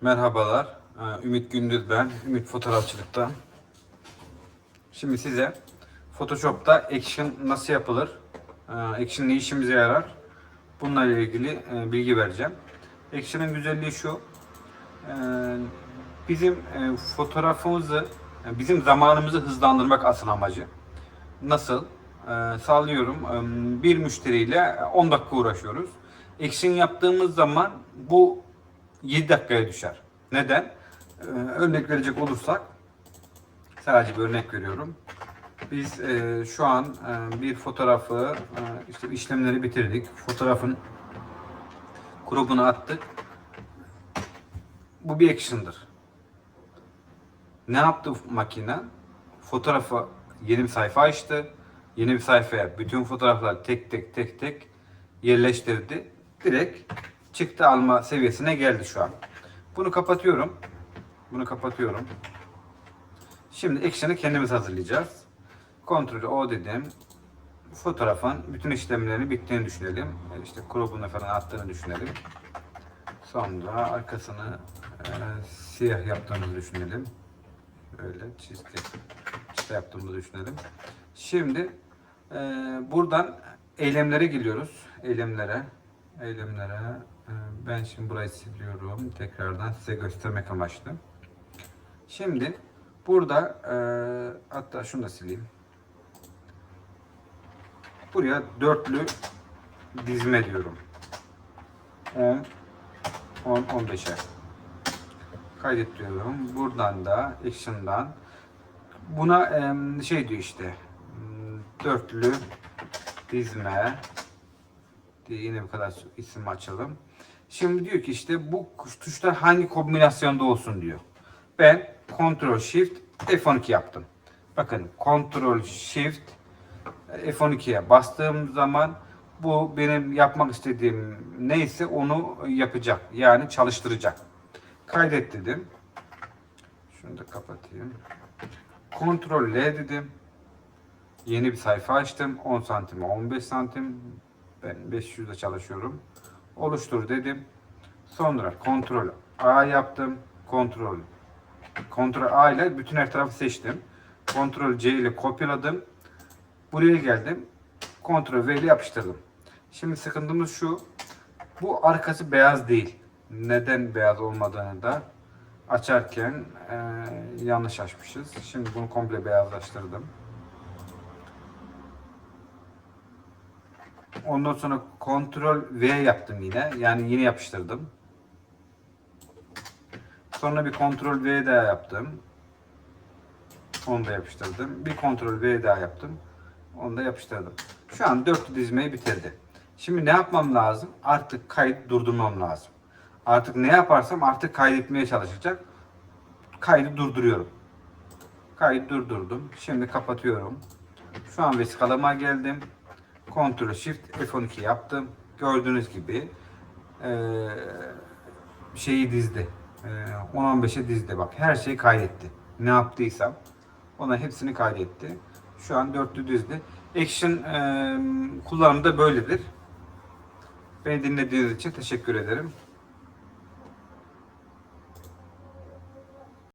Merhabalar. Ee, Ümit Gündüz ben. Ümit Fotoğrafçılık'ta. Şimdi size Photoshop'ta Action nasıl yapılır? Ee, Action ne işimize yarar? Bununla ilgili e, bilgi vereceğim. Action'ın güzelliği şu. Ee, Bizim e, fotoğrafımızı, yani bizim zamanımızı hızlandırmak asıl amacı. Nasıl? Sallıyorum e, bir müşteriyle 10 dakika uğraşıyoruz. Action yaptığımız zaman bu 7 dakikaya düşer. Neden? Ee, örnek verecek olursak sadece bir örnek veriyorum. Biz e, şu an e, bir fotoğrafı e, işte işlemleri bitirdik. Fotoğrafın grubunu attık. Bu bir action'dır. Ne yaptı makine? Fotoğrafı yeni bir sayfa açtı. Yeni bir sayfaya bütün fotoğrafları tek tek tek tek yerleştirdi. Direkt çıktı alma seviyesine geldi şu an. Bunu kapatıyorum. Bunu kapatıyorum. Şimdi action'ı kendimiz hazırlayacağız. Kontrol O dedim. Fotoğrafın bütün işlemleri bittiğini düşünelim. İşte crop'unu falan attığını düşünelim. Sonra arkasını e, siyah yaptığımızı düşünelim. Böyle çizgi işte yaptığımızı düşünelim. Şimdi e, buradan eylemlere geliyoruz. Eylemlere. Eylemlere. E, ben şimdi burayı siliyorum. Tekrardan size göstermek amaçlı. Şimdi burada e, hatta şunu da sileyim. Buraya dörtlü dizme diyorum. 10 10 15'e kaydet diyorum. Buradan da action'dan buna em, şey diyor işte m, dörtlü dizme diye yine bu kadar isim açalım. Şimdi diyor ki işte bu tuşlar hangi kombinasyonda olsun diyor. Ben Ctrl Shift F12 yaptım. Bakın Ctrl Shift F12'ye bastığım zaman bu benim yapmak istediğim neyse onu yapacak. Yani çalıştıracak. Kaydet dedim. Şunu da kapatayım. Ctrl L dedim. Yeni bir sayfa açtım. 10 santim 15 santim. Ben 500'de çalışıyorum. Oluştur dedim. Sonra Ctrl A yaptım. Ctrl Ctrl A ile bütün her tarafı seçtim. Ctrl C ile kopyaladım. Buraya geldim. Ctrl V ile yapıştırdım. Şimdi sıkıntımız şu. Bu arkası beyaz değil. Neden beyaz olmadığını da açarken e, yanlış açmışız. Şimdi bunu komple beyazlaştırdım. Ondan sonra Ctrl V yaptım yine. Yani yeni yapıştırdım. Sonra bir Ctrl V daha yaptım. Onu da yapıştırdım. Bir Ctrl V daha yaptım. Onu da yapıştırdım. Şu an dörtlü dizmeyi bitirdi. Şimdi ne yapmam lazım? Artık kayıt durdurmam lazım. Artık ne yaparsam artık kaydetmeye çalışacak. Kaydı durduruyorum. Kaydı durdurdum. Şimdi kapatıyorum. Şu an vesikalıma geldim. Ctrl Shift F12 yaptım. Gördüğünüz gibi eee, şeyi dizdi. Eee, 10-15'e dizdi. Bak her şeyi kaydetti. Ne yaptıysam ona hepsini kaydetti. Şu an dörtlü dizdi. Action eee kullanımı da böyledir. Beni dinlediğiniz için teşekkür ederim.